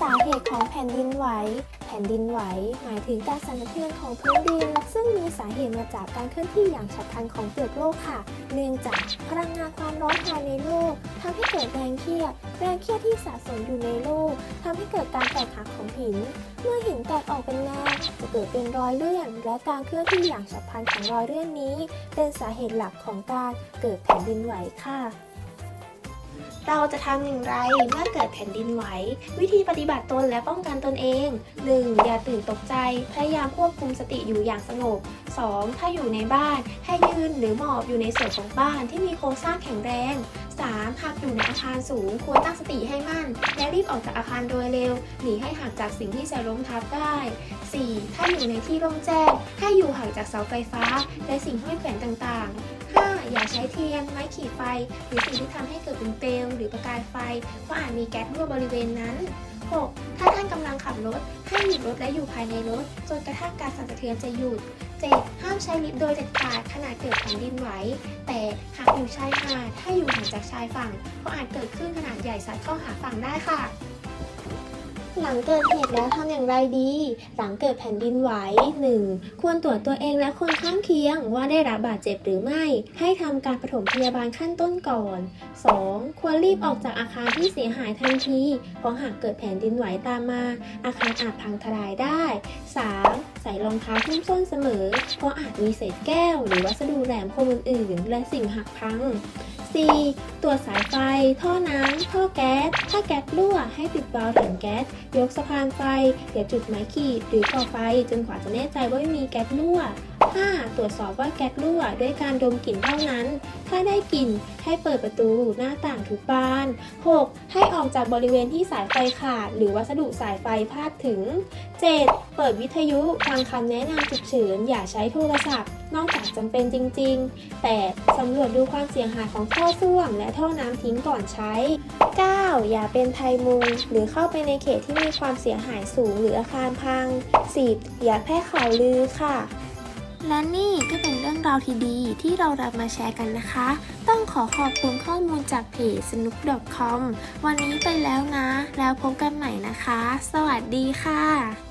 สาเหตุของแผ่นดินไหว แผ่นดินไหว หมายถึงการสั่นสะเทือนของพื้นดิน ซึ่งมีสาเหตุมาจากการเคลื่อนที่อย่างฉับพลันของเปลือกโลกค่ะ เนื่องจากพลังงานความร้อนภายในโลกทำให้เกิดแรงเครียด แรงเครียดที่สะสมอยู่ในโลกทำให้เกิดการแตกหักของหิน เมื่อหินแตกออกเป็นแนวจะเกิดเป็นรอยเลื่อน และการเคลื่อนที่อย่างฉับพลันของรอยเลื่อนนี้ เป็นสาเหตุหลักของการเกิดแผ่นดินไหวค่ะ เราจะทำอย่างไรเมื่อเกิดแผ่นดินไหว วิธีปฏิบัติตนและป้องกันตนเอง 1. อย่าตื่นตกใจ พยายามควบคุมสติอยู่อย่างสงบ 2. ถ้าอยู่ในบ้าน ให้ยืนหรือหมอบอยู่ในส่วนของบ้านที่มีโครงสร้างแข็งแรง 3. หากอยู่ในอาคารสูง ควรตั้งสติให้มั่น และรีบออกจากอาคารโดยเร็ว หนีให้ห่างจากสิ่งที่จะล้มทับได้ 4. ถ้าอยู่ในที่โล่งแจ้ง ให้อยู่ห่างจากเสาไฟฟ้า และสิ่งห้อยแขวนต่างๆ อย่าใช้เทียนไม้ขีดไฟ หรือสิ่งที่ทำให้เกิดเป็นเปลวหรือประกายไฟเพราะอาจมีแก๊สรั่วบริเวณนั้น 6. ถ้าท่านกำลังขับรถ ให้หยุดรถและอยู่ภายในรถ จนกระทั่งการสั่นสะเทือนจะหยุด 7. ห้ามใช้ลิฟต์โดยเด็ดขาดขณะเกิดแผ่นดินไหว แต่หากอยู่ชายหาดให้อยู่ห่างจากชายฝั่ง เพราะอาจเกิดขึ้นขนาดใหญ่ซัดเข้าหาฝั่งได้ค่ะ หลังเกิดเหตุแล้วทำอย่างไรดี หลังเกิดแผ่นดินไหว 1. ควรตรวจตัวเองและคนข้างเคียงว่าได้รับบาดเจ็บหรือไม่ ให้ทำการปฐมพยาบาลขั้นต้นก่อน 2. ควรรีบออกจากอาคารที่เสียหายทันที เพราะหากเกิดแผ่นดินไหวตามมา อาคารอาจพังทลายได้ 3. ใส่รองเท้าหุ้มส้นเสมอ เพราะอาจมีเศษแก้ว หรือวัสดุแหลมคมอื่นๆและสิ่งหักพัง 4. ตรวจสายไฟ ท่อน้ำท่อแก๊ส ถ้าแก๊สรั่วให้ปิดวาล์วถังแก๊ส ยกสะพานไฟอย่าจุดไม้ขีดหรือก่อไฟจนกว่าจะแน่ใจว่าไม่มีแก๊สรั่ว 5. ตรวจสอบว่าแก๊สรั่วด้วยการดมกลิ่นเท่านั้น ถ้าได้กลิ่นให้เปิดประตูหน้าต่างทุกบาน 6. ให้ออกจากบริเวณที่สายไฟขาด หรือวัสดุสายไฟพาดถึง 7. เปิดวิทยุฟังคำแนะนำฉุกเฉินอย่าใช้โทรศัพท์ นอกจากจำเป็นจริง ๆ 8. สำรวจดูความเสียหายของท่อส้วมและท่อน้ำทิ้งก่อนใช้ 9. อย่าเป็นไทยมุง หรือเข้าไปในเขตที่มีความเสียหายสูงหรืออาคารพัง 10. อย่าแพร่ข่าวลือค่ะ และนี่ก็เป็นเรื่องราวที่ดีที่เรานำมาแชร์กันนะคะ ต้องขอขอบคุณข้อมูลจากเพจสนุก .com วันนี้ไปแล้วนะ แล้วพบกันใหม่นะคะ สวัสดีค่ะ